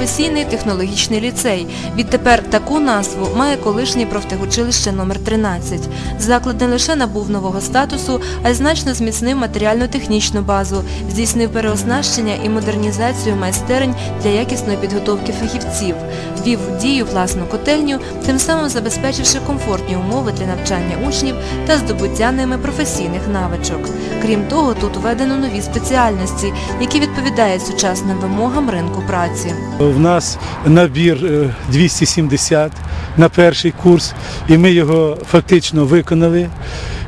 Професійний технологічний ліцей. Відтепер таку назву має колишнє профтехучилище номер 13 Заклад не лише набув нового статусу, а й значно зміцнив матеріально-технічну базу, здійснив переоснащення і модернізацію майстерень для якісної підготовки фахівців, ввів в дію власну котельню, тим самим забезпечивши комфортні умови для навчання учнів та здобуття ними професійних навичок. Крім того, тут введено нові спеціальності, які відповідають сучасним вимогам ринку праці. У нас набір е, 270 на перший курс, і ми його фактично виконали.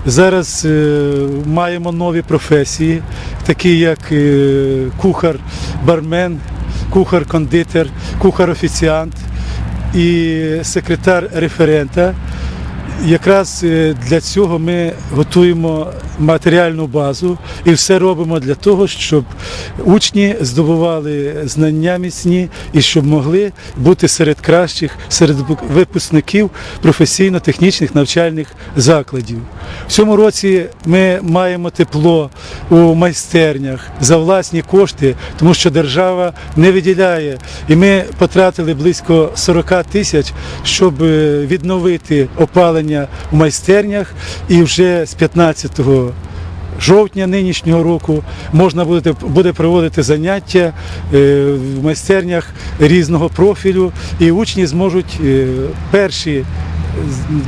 Зараз е, маємо нові професії, такі як е, кухар, бармен, кухар-кондитер, кухар-офіціант і секретар референта. Якраз е, для цього ми готуємо матеріальну базу і все робимо для того, щоб учні здобували знання міцні і щоб могли бути серед кращих, серед випускників професійно-технічних навчальних закладів. В цьому році ми маємо тепло у майстернях за власні кошти, тому що держава не виділяє. І ми потратили близько 40 тисяч, щоб е, відновити опалення в майстернях. І вже з 15 жовтня нинішнього року можна буде, буде проводити заняття е, в майстернях різного профілю, і учні зможуть е, перші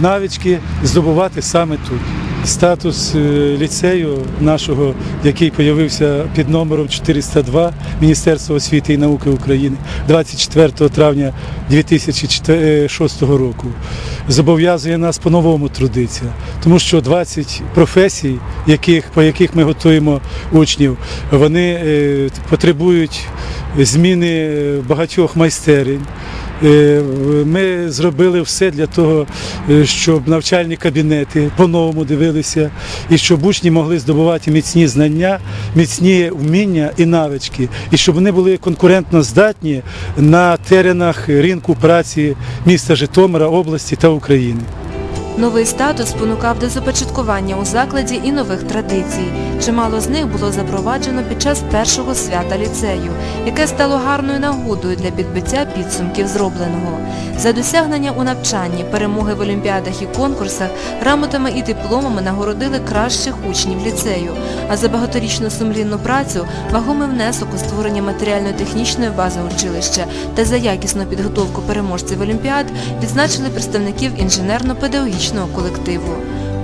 навички здобувати саме тут. Статус е, ліцею нашого, який з'явився під номером 402 Міністерства освіти і науки України 24 травня 2006 року, зобов'язує нас по-новому трудитися, тому що 20 професій, яких, по яких ми готуємо учнів, вони е, потребують зміни багатьох майстерень. Е, Ми зробили все для того, е, щоб навчальні кабінети по-новому дивилися, і щоб учні могли здобувати міцні знання, міцні вміння і навички, і щоб вони були конкурентно здатні на теренах ринку праці міста Житомира, області та України. Новий статус спонукав до започаткування у закладі і нових традицій. Чимало з них було запроваджено під час першого свята ліцею, яке стало гарною нагодою для підбиття підсумків зробленого. За досягнення у навчанні, перемоги в олімпіадах і конкурсах, грамотами і дипломами нагородили кращих учнів ліцею. А за багаторічну сумлінну працю, вагомий внесок у створення матеріально-технічної бази училища та за якісну підготовку переможців олімпіад відзначили представників інженерно-педагогічного колективу.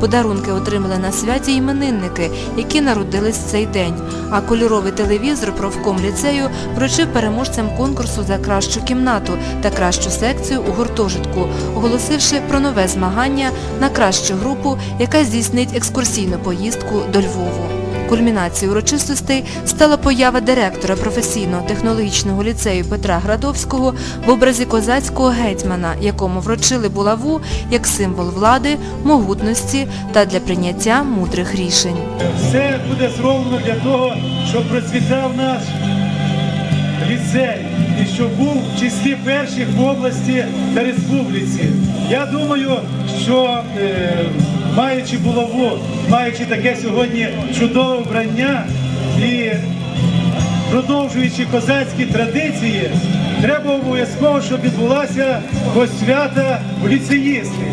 Подарунки отримали на святі іменинники, які народились в цей день. А кольоровий телевізор профком ліцею вручив переможцям конкурсу за кращу кімнату та кращу секцію у гуртожитку, оголосивши про нове змагання на кращу групу, яка здійснить екскурсійну поїздку до Львову. Кульмінацією урочистостей стала поява директора професійного технологічного ліцею Петра Градовського в образі козацького гетьмана, якому вручили булаву як символ влади, могутності та для прийняття мудрих рішень. Все буде зроблено для того, щоб процвітав наш ліцей і щоб був в числі перших в області та республіці. Я думаю, що е, маючи булаву, маючи таке сьогодні чудове вбрання і продовжуючи козацькі традиції, треба обов'язково, щоб відбулася посвята в ліцеїсти.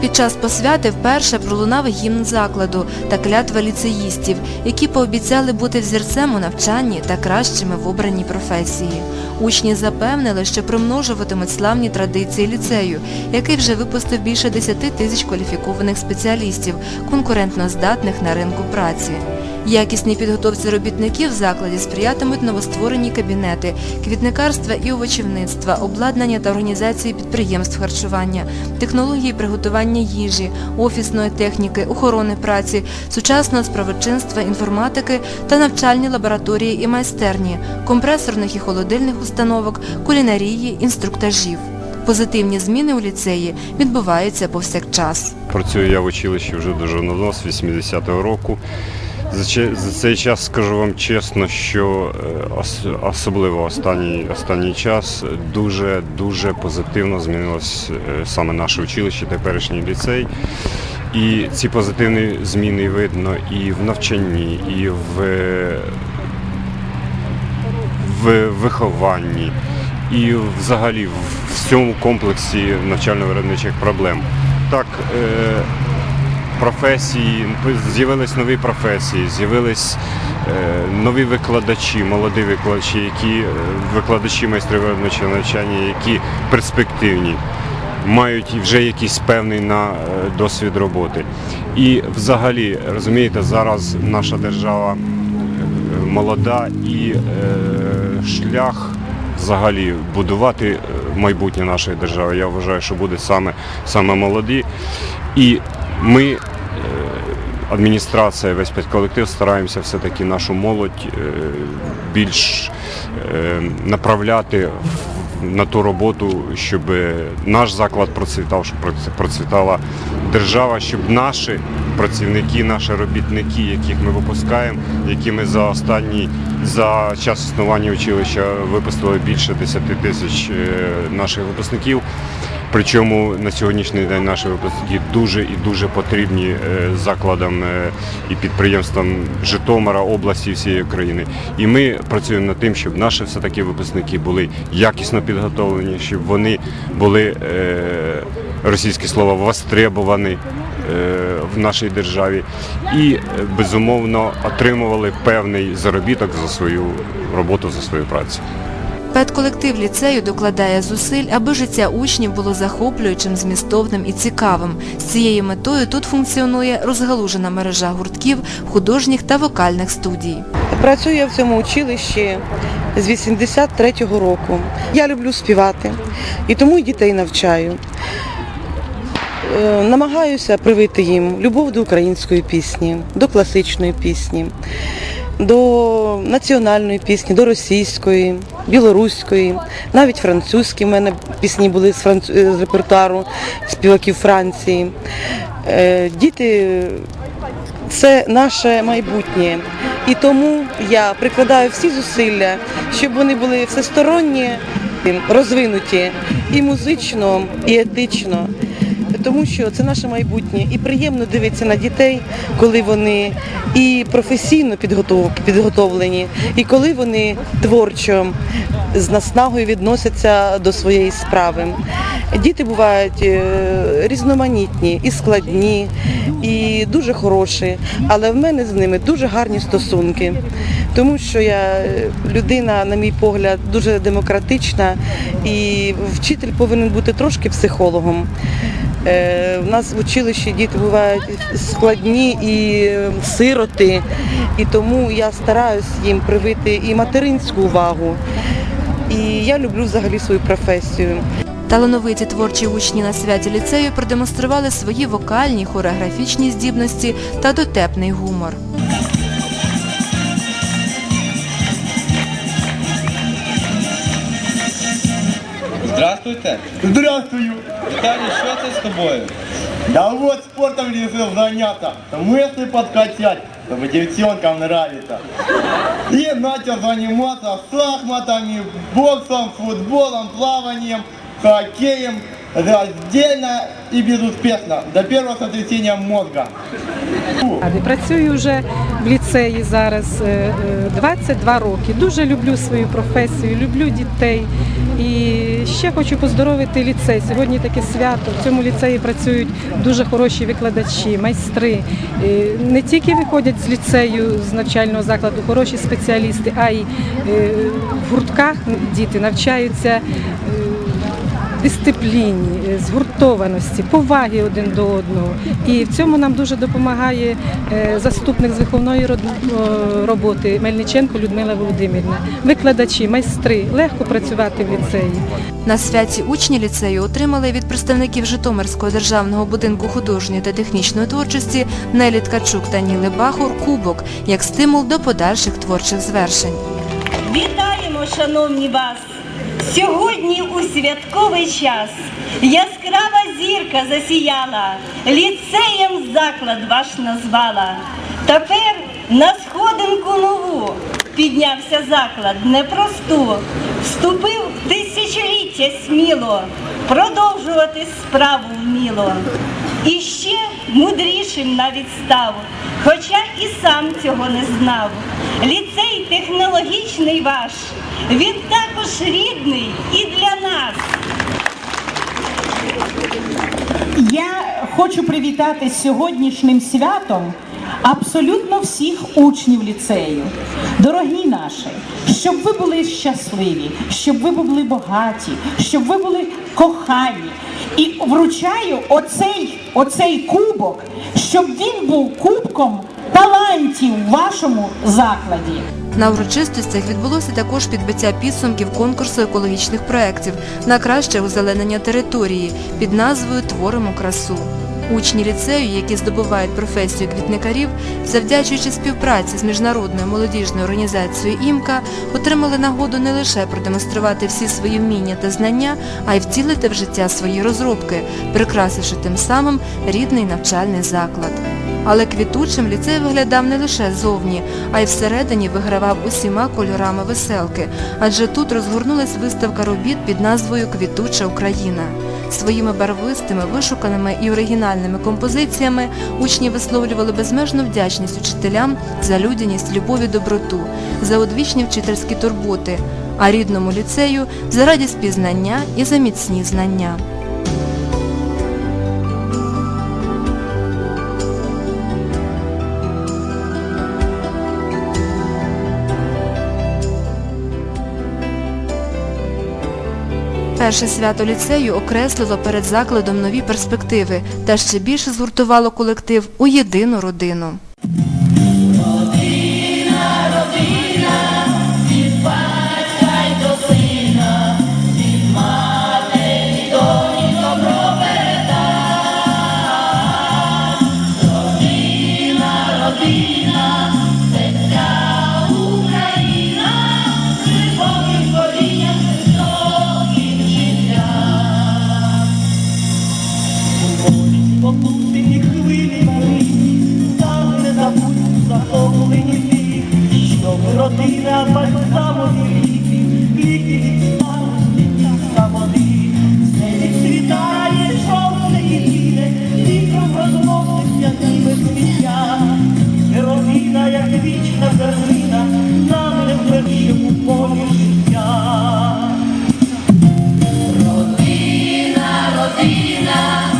Під час посвяти вперше пролунав гімн закладу та клятва ліцеїстів, які пообіцяли бути взірцем у навчанні та кращими в обраній професії. Учні запевнили, що примножуватимуть славні традиції ліцею, який вже випустив більше 10 тисяч кваліфікованих спеціалістів, конкурентно здатних на ринку праці. Якісній підготовці робітників в закладі сприятимуть новостворені кабінети, квітникарства і овочівництва, обладнання та організації підприємств харчування, технології приготування їжі, офісної техніки, охорони праці, сучасного справочинства, інформатики та навчальні лабораторії і майстерні, компресорних і холодильних установок, кулінарії, інструктажів. Позитивні зміни у ліцеї відбуваються повсякчас. Працюю я в училищі вже дуже давно, з 80-го року. За, за цей час скажу вам чесно, що е, особливо останній, останній час дуже дуже позитивно змінилось е, саме наше училище, теперішній ліцей. І ці позитивні зміни видно і в навчанні, і в, в вихованні і взагалі в всьому комплексі навчально-виробничих проблем. Так, е, професії, з'явились нові професії, з'явились е, нові викладачі, молоді викладачі, які е, викладачі майстри виробничого навчання, які перспективні, мають вже якийсь певний на е, досвід роботи. І взагалі, розумієте, зараз наша держава молода і шлях взагалі будувати майбутнє нашої держави. Я вважаю, що буде саме, саме молоді. І ми, е, адміністрація, весь колектив, стараємося все-таки нашу молодь е, більш е, направляти на ту роботу, щоб наш заклад процвітав, щоб процвітала держава, щоб наші працівники, наші робітники, яких ми випускаємо, які ми за останній за час існування училища випустили більше 10 тисяч наших випускників. Причому на сьогоднішній день наші випускники дуже і дуже потрібні е, закладам е, і підприємствам Житомира, області всієї країни. І ми працюємо над тим, щоб наші все-таки випускники були якісно підготовлені, щоб вони були е, російське слово востребовані в нашій державі і безумовно отримували певний заробіток за свою роботу, за свою працю. Педколектив ліцею докладає зусиль, аби життя учнів було захоплюючим, змістовним і цікавим. З цією метою тут функціонує розгалужена мережа гуртків, художніх та вокальних студій. Працюю я в цьому училищі з 83-го року. Я люблю співати і тому й дітей навчаю. Е, Намагаюся привити їм любов до української пісні, до класичної пісні, до національної пісні, до російської, білоруської, навіть французькі. У мене пісні були з, франц... е, з репертуару співаків Франції. Е, Діти це наше майбутнє. І тому я прикладаю всі зусилля, щоб вони були всесторонні, розвинуті і музично, і етично. Тому що це наше майбутнє. І приємно дивитися на дітей, коли вони і професійно підготовлені, і коли вони творчо з наснагою відносяться до своєї справи. Діти бувають е, різноманітні і складні, і дуже хороші, але в мене з ними дуже гарні стосунки, тому що я е, людина, на мій погляд, дуже демократична, і вчитель повинен бути трошки психологом. Е, У нас в училищі діти бувають складні і е, сироти, і тому я стараюсь їм привити і материнську увагу. І я люблю взагалі свою професію. Талановиті творчі учні на святі ліцею продемонстрували свої вокальні, хореографічні здібності та дотепний гумор. Здравствуйте. Здравствую! Віталій, що це з тобою? Да вот спортом решил заняться, мысли подкачать, чтобы девчонкам нравится. И начал заниматься шахматами, боксом, футболом, плаванием, хоккеем, раздельно и безуспешно, до первого сотрясения мозга. Працюю вже в ліцеї зараз е, е, 22 роки. Дуже люблю свою професію, люблю дітей. І ще хочу поздоровити ліцей. Сьогодні таке свято. В цьому ліцеї працюють дуже хороші викладачі, майстри. Е, Не тільки виходять з ліцею, з навчального закладу, хороші спеціалісти, а й е, в гуртках діти навчаються. Е, дисципліні, е, згуртованості, поваги один до одного. І в цьому нам дуже допомагає е, заступник з виховної роботи Мельниченко Людмила Володимирівна. Викладачі, майстри, легко працювати в ліцеї. На святі учні ліцею отримали від представників Житомирського державного будинку художньої та технічної творчості Нелі Ткачук та Ніли Бахур кубок як стимул до подальших творчих звершень. Вітаємо, шановні вас! Сьогодні у святковий час яскрава зірка засіяла, ліцеєм заклад ваш назвала. Тепер на сходинку нову піднявся заклад непросту, вступив в тисячоліття сміло, продовжувати справу вміло. І ще мудрішим навіть став, хоча і сам цього не знав. Ліцей технологічний ваш, він також рідний і для нас. Я хочу привітати з сьогоднішнім святом абсолютно всіх учнів ліцею. Дорогі наші, щоб ви були щасливі, щоб ви були багаті, щоб ви були кохані. І вручаю оцей, оцей кубок, щоб він був кубком талантів в вашому закладі. На урочистостях відбулося також підбиття підсумків конкурсу екологічних проєктів на краще озеленення території під назвою Творимо красу. Учні ліцею, які здобувають професію квітникарів, завдячуючи співпраці з міжнародною молодіжною організацією ІМКА, отримали нагоду не лише продемонструвати всі свої вміння та знання, а й втілити в життя свої розробки, прикрасивши тим самим рідний навчальний заклад. Але квітучим ліцей виглядав не лише ззовні, а й всередині вигравав усіма кольорами веселки, адже тут розгорнулась виставка робіт під назвою Квітуча Україна. Своїми барвистими, вишуканими і оригінальними композиціями учні висловлювали безмежну вдячність учителям за людяність, любов і доброту, за одвічні вчительські турботи, а рідному ліцею за радість пізнання і за міцні знання. Перше свято ліцею окреслило перед закладом нові перспективи та ще більше згуртувало колектив у єдину родину. love.